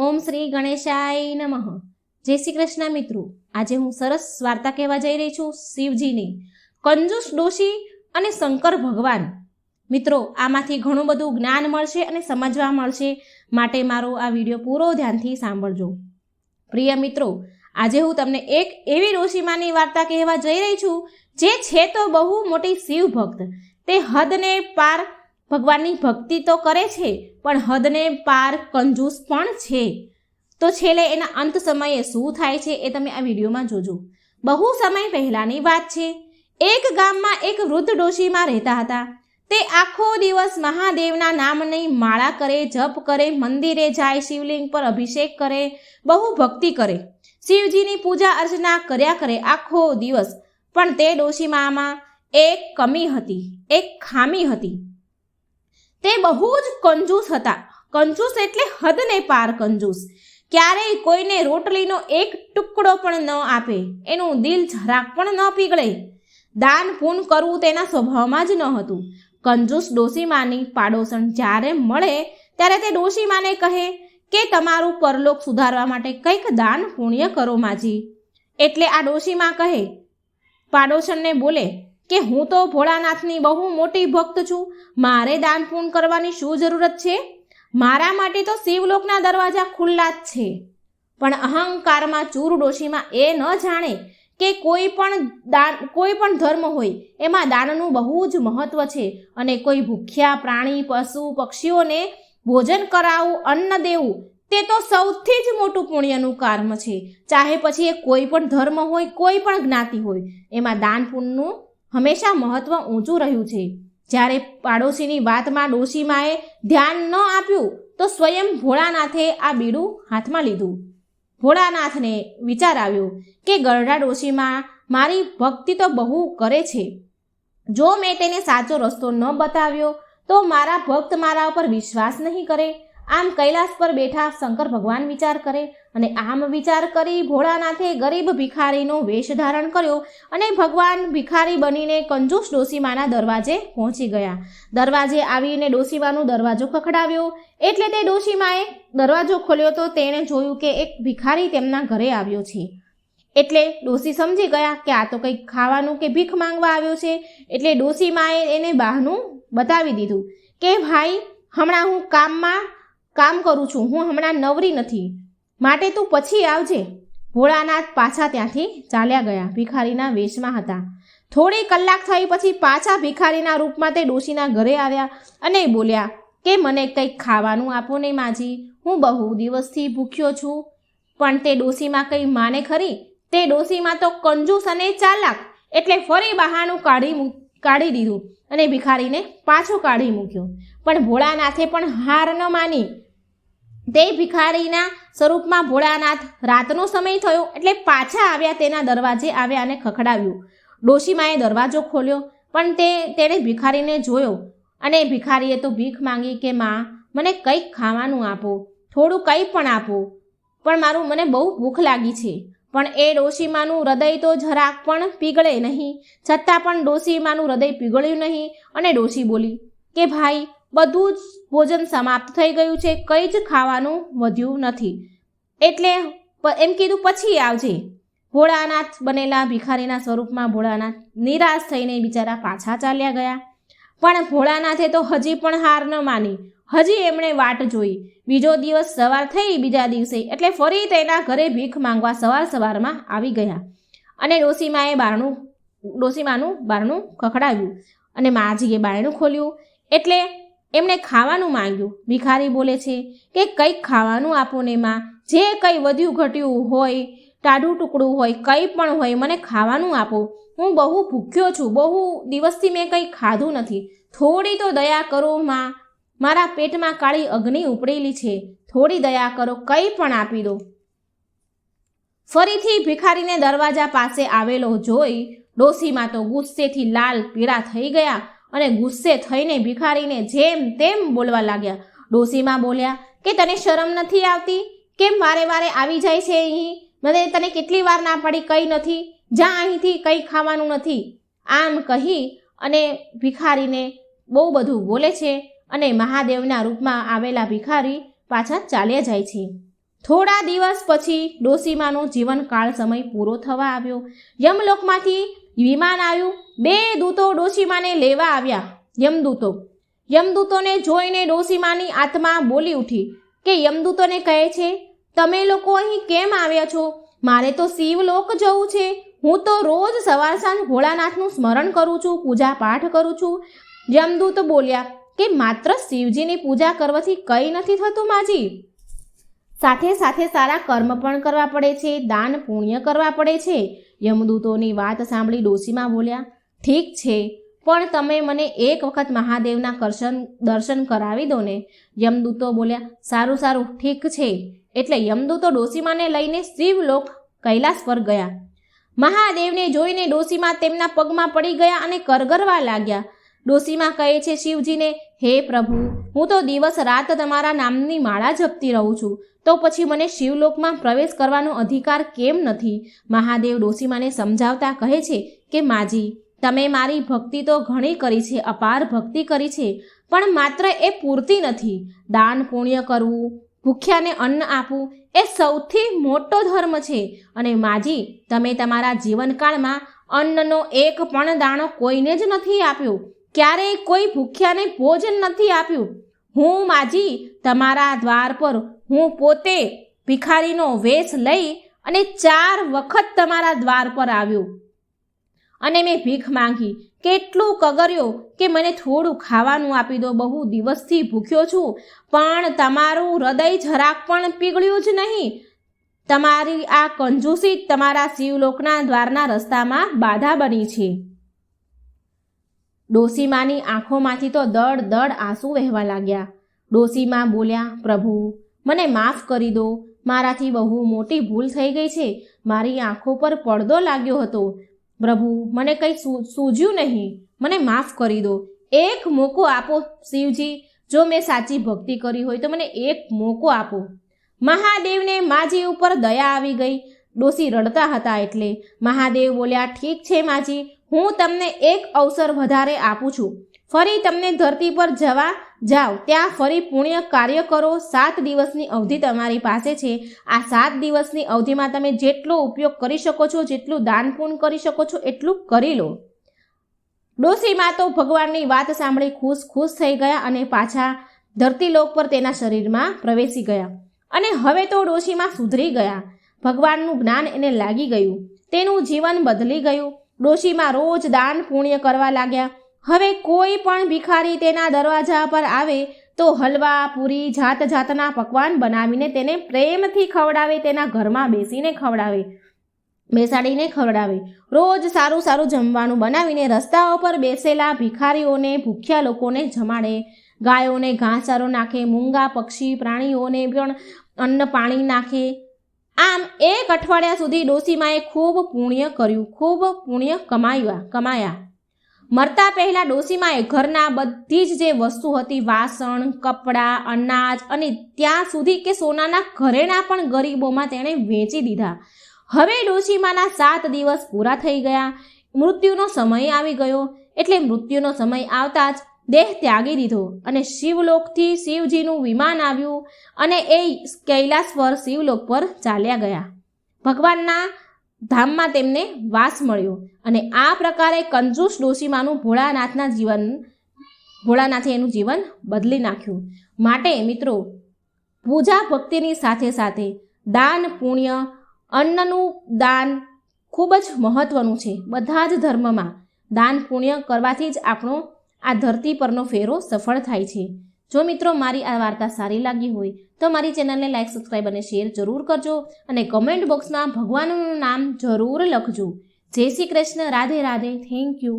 ઓમ શ્રી ગણેશાય નમઃ. જય શ્રી કૃષ્ણ મિત્રો. આજે હું સરસ વાર્તા કહેવા જઈ રહી છું શિવજીની. કંજુસ ડોશી અને શંકર ભગવાન. મિત્રો, આમાંથી ઘણું બધું જ્ઞાન મળશે અને સમજવા મળશે. માટે મારો આ વીડિયો પૂરો ધ્યાનથી સાંભળજો. પ્રિય મિત્રો, આજે હું તમને એક એવી ડોશીમાની વાર્તા કહેવા જઈ રહી છું, જે છે તો બહુ મોટી શિવ ભક્ત તે હદને પાર ભગવાનની ભક્તિ તો કરે છે, પણ હદને પાર કંજૂસ પણ છે. તો છેલ્લે એના અંત સમયે શું થાય છે એ તમે આ વિડીયોમાં જોજો. બહુ સમય પહેલાંની વાત છે. એક ગામમાં એક વૃદ્ધ ડોશીમાં રહેતા હતા. તે આખો દિવસ મહાદેવના નામની માળા કરે, જપ કરે, મંદિરે જાય, શિવલિંગ પર અભિષેક કરે, બહુ ભક્તિ કરે. શિવજીની પૂજા અર્ચના કર્યા કરે આખો દિવસ. પણ તે ડોશીમામાં એક કમી હતી, એક ખામી હતી. તે બહુ જ કંજૂસ હતા. કંજૂસ એટલે હદને પાર કંજૂસ. ક્યારેય કોઈને રોટલીનો એક ટુકડો પણ ન આપે. એનું દિલ જરાક પણ ન પીગળે. દાન પૂન કરવું તેના સ્વભાવમાં જ ન હતું. કંજૂસ ડોશીમાની પાડોશણ જ્યારે મળે, ત્યારે તે ડોશીમાને કહે કે, તમારું પરલોક સુધારવા માટે કંઈક દાન પુણ્ય કરો, માજી. એટલે આ ડોશીમાં કહે પાડોશણને બોલે કે હું તો ભોળાનાથની બહુ મોટી ભક્ત છું. મારે દાન પૂર્ણ કરવાની શું જરૂરત છે? મારા માટે તો શિવલોકના દરવાજા ખુલ્લા જ છે. પણ અહંકારમાં ચૂર ડોશીમાં એ ન જાણે કે કોઈ પણ દાન, કોઈ પણ ધર્મ હોય, એમાં દાનનું બહુ જ મહત્વ છે અને કોઈ ભૂખ્યા પ્રાણી, પશુ, પક્ષીઓને ભોજન કરાવવું અન્ન દેવું, તે તો સૌથી જ મોટું પુણ્યનું કર્મ છે. ચાહે પછી એ કોઈ પણ ધર્મ હોય, કોઈ પણ જ્ઞાતિ હોય, એમાં દાન પુણ્યનું હંમેશા મહત્વ ઊંચું રહ્યું છે. જ્યારે પાડોશીની વાતમાં ડોશીમાએ ધ્યાન ન આપ્યું, તો સ્વયં ભોળાનાથે આ બીડું હાથમાં લીધું. ભોળાનાથને વિચાર આવ્યો કે ગરડા ડોશીમાં મારી ભક્તિ તો બહુ કરે છે. જો મેં તેને સાચો રસ્તો ન બતાવ્યો, તો મારા ભક્ત મારા ઉપર વિશ્વાસ નહીં કરે. આમ કૈલાસ પર બેઠા શંકર ભગવાન વિચાર કરે અને આમ વિચાર કરી ભોળાનાથે ગરીબ ભિખારીનો વેશ ધારણ કર્યો અને ભગવાન ભિખારી બનીને કંજૂસ ડોસીમાના દરવાજે પહોંચી ગયા. દરવાજે આવીને ડોસીમાનો દરવાજો ખખડાવ્યો. એટલે તે ડોસીમાએ દરવાજો ખોલ્યો તો તેણે જોયું કે એક ભિખારી તેમના ઘરે આવ્યો છે. એટલે ડોસી સમજી ગયા કે આ તો કંઈક ખાવાનું કે ભીખ માંગવા આવ્યો છે. એટલે ડોસીમાએ એને બહાનું બતાવી દીધું કે, ભાઈ, હમણાં હું કામમાં કામ કરું છું, હું હમણાં નવરી નથી. માટે તું પછી આવજે. ભોળાનાથ પાછા ત્યાંથી ચાલ્યા ગયા, ભિખારીના વેશમાં હતા. થોડી કલાક થઈ પછી પાછા ભિખારીના રૂપમાં તે ડોશીના ઘરે આવ્યા અને બોલ્યા, કે મને કંઈક ખાવાનું આપો ને માજી? હું બહુ દિવસથી ભૂખ્યો છું. પણ તે ડોશીમાં કંઈ માને ખરી? તે ડોશીમાં તો કંજૂસ અને ચાલાક, એટલે ફરી બહાનું કાઢી કાઢી દીધું અને ભિખારીને પાછો કાઢી મૂક્યો. પણ ભોળાનાથે પણ હાર ન માની. તે ભિખારીના સ્વરૂપમાં ભોળાનાથ રાતનો સમય થયો એટલે પાછા આવ્યા તેના દરવાજે આવ્યા અને ખખડાવ્યું. ડોશીમાએ દરવાજો ખોલ્યો, પણ તે, તેણે ભિખારીને જોયો અને ભિખારીએ તો ભીખ માંગી કે, માં, મને કંઈક ખાવાનું આપો, થોડું કંઈ પણ આપો, પણ મારું મને બહુ ભૂખ લાગી છે. પણ એ ડોશીમાનું હૃદય તો જરાક પણ પીગળે નહીં, છતાં પણ ડોશીમાનું હૃદય પીગળ્યું નહીં અને ડોશી બોલી, કે ભાઈ બધું જ ભોજન સમાપ્ત થઈ ગયું છે. કંઈ જ ખાવાનું વધ્યું નથી. એટલે એમ કીધું, પછી આવજે. ભોળાનાથ બનેલા ભિખારીના સ્વરૂપમાં ભોળાનાથ નિરાશ થઈને બિચારા પાછા ચાલ્યા ગયા. પણ ભોળાનાથે તો હજી પણ હાર ન માની. હજી એમણે વાટ જોઈ. બીજો દિવસ સવાર થઈ બીજા દિવસે એટલે ફરી તેના ઘરે ભીખ માંગવા સવાર સવારમાં આવી ગયા. અને ડોસીમાએ બારણું, ડોસીમાનું બારણું ખખડાવ્યું અને માજીએ બારણું ખોલ્યું. એટલે એમણે ખાવાનું માંગ્યું. ભિખારી બોલે છે કે કંઈક ખાવાનું આપો ને માં. જે કંઈ વધ્યું ઘટ્યું હોય, ટાઢું ટુકડું હોય, કંઈ પણ હોય, મને ખાવાનું આપો. હું બહુ ભૂખ્યો છું. બહુ દિવસથી મેં કંઈ ખાધું નથી. થોડી તો દયા કરો માં. મારા પેટમાં કાળી અગ્નિ ઉપડેલી છે. થોડી દયા કરો, કંઈ પણ આપી દો. ફરીથી ભિખારીને દરવાજા પાસે આવેલો જોઈ ડોસીમાં તો ગુસ્સેથી લાલ પીળા થઈ ગયા. અને ગુસ્સે થઈને ભિખારીને જેમ તેમ બોલવા લાગ્યા. ડોસીમાં બોલ્યા, કે તને શરમ નથી આવતી? કેમ વારે વારે આવી જાય છે અહીં? મને તને કેટલી વાર ના પડી કંઈ નથી? જા અહીંથી, કંઈ ખાવાનું નથી. આમ કહી અને ભિખારીને બહુ બધું બોલે છે અને મહાદેવના રૂપમાં આવેલા ભિખારી પાછા ચાલ્યા જાય છે. થોડા દિવસ પછી ડોસીમાનો જીવનકાળ સમય પૂરો થવા આવ્યો. યમલોકમાંથી વિમાન આવ્યું. બે દૂતો ડોસીમાને લેવા આવ્યા. યમદૂતો. યમદૂતોને જોઈને ડોસીમાની આત્મા બોલી ઉઠી કે યમદૂતોને કહે છે, તમે લોકો અહીં કેમ આવ્યા છો? મારે તો શિવલોક જવું છે. હું તો રોજ સવાર સાંજ ભોળાનાથનું સ્મરણ કરું છું, પૂજા પાઠ કરું છું. યમદૂત બોલ્યા, કે માત્ર શિવજીની પૂજા કરવાથી કંઈ નથી થતું માજી? સાથે સાથે સારા કર્મ પણ કરવા પડે છે, દાન પુણ્ય કરવા પડે છે. યમદૂતોની વાત સાંભળી ડોશીમાં બોલ્યા, ઠીક છે, પણ તમે મને એક વખત મહાદેવના કરશન, દર્શન કરાવી દો ને. યમદૂતો બોલ્યા, સારું સારું, ઠીક છે. એટલે યમદૂતો ડોશીમાને લઈને શિવલોક કૈલાસ પર ગયા. મહાદેવને જોઈને ડોશીમાં તેમના પગમાં પડી ગયા અને કરગરવા લાગ્યા. ડોશીમાં કહે છે, શિવજીને, હે પ્રભુ હું તો દિવસ રાત તમારા નામની માળા જપતી રહું છું. તો પછી મને શિવલોકમાં પ્રવેશ કરવાનો અધિકાર કેમ નથી? મહાદેવ ડોસીમાને સમજાવતા કહે છે કે, માજી, તમે મારી ભક્તિ તો ઘણી કરી છે, અપાર ભક્તિ કરી છે, પણ માત્ર એ પૂરતી નથી. દાન પુણ્ય કરવું, ભૂખ્યાને અન્ન આપવું, એ સૌથી મોટો ધર્મ છે. અને માજી, તમે તમારા જીવનકાળમાં અન્નનો એક પણ દાણો કોઈને જ નથી આપ્યો. ક્યારેય કોઈ ભૂખ્યાને ભોજન નથી આપ્યું. હું માજી તમારા દ્વાર પર હું પોતે ભિખારીનો વેશ લઈ અને ચાર વખત તમારા દ્વાર પર આવ્યો. અને મેં ભીખ માંગી. કેટલું કગર્યો કે મને થોડું ખાવાનું આપી દો. બહુ દિવસથી ભૂખ્યો છું. પણ તમારું હૃદય જરાક પણ પીગળ્યું જ નહીં. તમારી આ કંજૂસી તમારા શિવલોકના દ્વારના રસ્તામાં બાધા બની છે. ડોસીમાની આંખોમાંથી તો દડ દડ આંસુ વહેવા લાગ્યા. ડોસીમાં બોલ્યા, પ્રભુ, મને માફ કરી દો. મારાથી બહુ મોટી ભૂલ થઈ ગઈ છે. મારી આંખો પર પડદો લાગ્યો હતો. પ્રભુ, મને કંઈ સૂઝ્યું નહીં. મને માફ કરી દો. એક મોકો આપો, શિવજી. જો મેં સાચી ભક્તિ કરી હોય તો મને એક મોકો આપો. મહાદેવને માજી ઉપર દયા આવી ગઈ. ડોસી રડતા હતા એટલે. મહાદેવ બોલ્યા, ઠીક છે માજી. હું તમને એક અવસર વધારે આપું છું. ફરી તમને ધરતી પર જવા જાઓ ત્યાં ફરી પુણ્ય કાર્ય કરો. સાત દિવસની અવધિ તમારી પાસે છે. આ સાત દિવસની અવધિમાં તમે જેટલો ઉપયોગ કરી શકો છો, જેટલું દાન પૂર્ણ કરી શકો છો, એટલું કરી લો. ડોસીમાં તો ભગવાનની વાત સાંભળી ખુશ ખુશ થઈ ગયા અને પાછા ધરતીલોક પર તેના શરીરમાં પ્રવેશી ગયા. અને હવે તો ડોશીમાં સુધરી ગયા. ભગવાનનું જ્ઞાન એને લાગી ગયું. તેનું જીવન બદલી ગયું. ડોશીમાં રોજ દાન પુણ્ય કરવા લાગ્યા. હવે કોઈ પણ ભિખારી તેના દરવાજા પર આવે તો હલવા, પૂરી જાત જાતના પકવાન બનાવીને તેને પ્રેમથી ખવડાવે, તેના ઘરમાં બેસીને ખવડાવે, બેસાડીને ખવડાવે. રોજ સારું સારું જમવાનું બનાવીને રસ્તાઓ પર બેસેલા ભિખારીઓને, ભૂખ્યા લોકોને જમાડે. ગાયોને, ઘાસચારો નાખે, મૂંગા પક્ષી પ્રાણીઓને પણ અન્ન પાણી નાખે. આમ એક અઠવાડિયા સુધી ડોસીમાએ ખૂબ પુણ્ય કર્યું, ખૂબ પુણ્ય કમાયા કમાયા. મરતા પહેલા ડોસીમાએ ઘરના બધી જ જે વસ્તુ હતી, વાસણ, કપડાં, અનાજ અને ત્યાં સુધી કે સોનાના ઘરેણા પણ ગરીબોમાં તેણે વેચી દીધા. હવે ડોશીમાના સાત દિવસ પૂરા થઈ ગયા. મૃત્યુનો સમય આવી ગયો. એટલે મૃત્યુનો સમય આવતા જ દેહ ત્યાગી દીધો અને શિવલોકથી શિવજીનું વિમાન આવ્યું અને એ કૈલાસ પર શિવલોક પર ચાલ્યા ગયા. ભગવાનના ધામમાં તેમને વાસ મળ્યો અને આ પ્રકારે કંજૂસ ડોશીમાનું ભોળાનાથના જીવન, ભોળાનાથે એનું જીવન બદલી નાખ્યું. માટે મિત્રો, પૂજા ભક્તિની સાથે સાથે દાન, પુણ્ય, અન્નનું દાન ખૂબ જ મહત્વનું છે. બધા જ ધર્મમાં દાન, પુણ્ય કરવાથી જ આપણો આ ધરતી પરનો ફેરો સફળ થાય છે. જો મિત્રો મારી આ વાર્તા સારી લાગી હોય, તો મારી ચેનલને લાઇક સબસ્ક્રાઈબ અને શેર જરૂર કરજો અને કમેન્ટ બોક્સમાં ભગવાનનું નામ જરૂર લખજો. જય શ્રી કૃષ્ણ, રાધે રાધે થેન્ક યુ